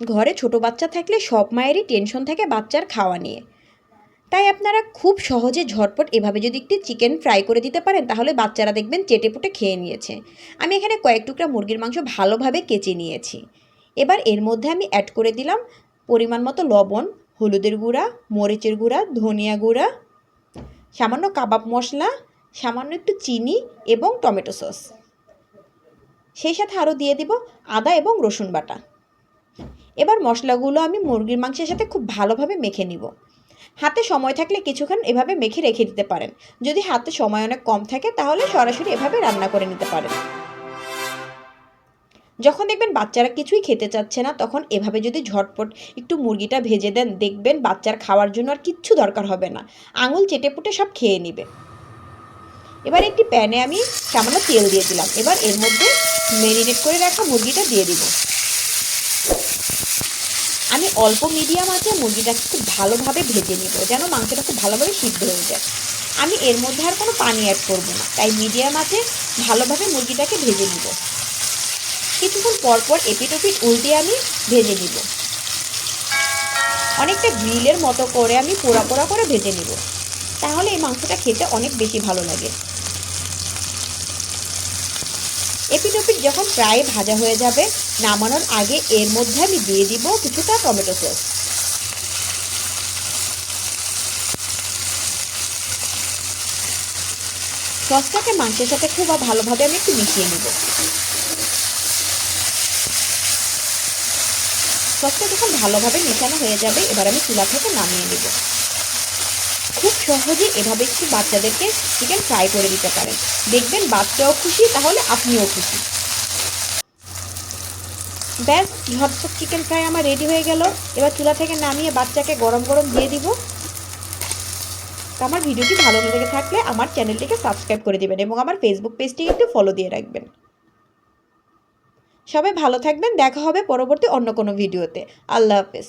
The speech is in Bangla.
ঘরে ছোট বাচ্চা থাকলে সব মায়েরই টেনশন থাকে বাচ্চার খাওয়া নিয়ে। তাই আপনারা খুব সহজে ঝটপট এভাবে যদি একটি চিকেন ফ্রাই করে দিতে পারেন, তাহলে বাচ্চারা দেখবেন চেটেপুটে খেয়ে নিয়েছে। আমি এখানে কয়েক টুকরা মুরগির মাংস ভালোভাবে কেচে নিয়েছি। এবার এর মধ্যে আমি অ্যাড করে দিলাম পরিমাণ মতো লবণ, হলুদের গুঁড়া, মরিচের গুঁড়া, ধনিয়া গুঁড়া, সামান্য কাবাব মশলা, সামান্য একটু চিনি এবং টমেটো সস। সেই সাথে আরও দিয়ে দিব আদা এবং রসুন বাটা। এবার মশলাগুলো আমি মুরগির মাংসের সাথে খুব ভালোভাবে মেখে নিব। হাতে সময় থাকলে কিছুক্ষণ এভাবে মেখে রেখে দিতে পারেন। যদি হাতে সময় অনেক কম থাকে, তাহলে সরাসরি এভাবে রান্না করে নিতে পারেন। যখন দেখবেন বাচ্চারা কিছুই খেতে চাচ্ছে না, তখন এভাবে যদি ঝটপট একটু মুরগিটা ভেজে দেন, দেখবেন বাচ্চার খাওয়ার জন্য আর কিচ্ছু দরকার হবে না। আঙুল চেটে পুটে সব খেয়ে নেবে। এবার একটি প্যানে আমি সামান্য তেল দিয়ে দিলাম। এবার এর মধ্যে ম্যারিনেট করে রাখা মুরগিটা দিয়ে দিব। আমি অল্প মিডিয়াম আছে, মুরগিটাকে খুব ভালোভাবে ভেজে নিব, যেন মাংসটা খুব ভালোভাবে সিদ্ধ হয়ে যায়। আমি এর মধ্যে আর কোনো পানি অ্যাড করব না, তাই মিডিয়াম আছে, ভালোভাবে মুরগিটাকে ভেজে নিব। কিছুক্ষণ পর পর এপিট ওপিট উল্টে আমি ভেজে নিব। অনেকটা গ্রিলের মতো করে আমি পোড়া পোড়া করে ভেজে নিব। তাহলে এই মাংসটা খেতে অনেক বেশি ভালো লাগে। এপিট যখন প্রায় ভাজা হয়ে যাবে, নামানোর আগে এর মধ্যে আমি দিয়ে দিব কিছুটা টমেটো সস। সসটাকে মাংসের সাথে খুব ভালোভাবে আমি একটু মিশিয়ে নেব। সসটা যখন ভালোভাবে মেশানো হয়ে যাবে, এবার আমি চুলা থেকে নামিয়ে নেব। খুব সহজে এভাবে একটু বাচ্চাদেরকে চিকেন ফ্রাই করে দিতে পারেন। দেখবেন বাচ্চাও খুশি, তাহলে আপনিও খুশি। ব্যাস, ঝটপট চিকেন ফ্রাই আমার রেডি হয়ে গেল। এবার চুলা থেকে নামিয়ে বাচ্চাকে গরম গরম দিয়ে দিব। আমার ভিডিওটি ভালো লেগে থাকলে আমার চ্যানেলটিকে সাবস্ক্রাইব করে দেবেন এবং আমার ফেসবুক পেজটি একটু ফলো দিয়ে রাখবেন। সবাই ভালো থাকবেন, দেখা হবে পরবর্তী অন্য কোনো ভিডিওতে। আল্লাহ হাফেজ।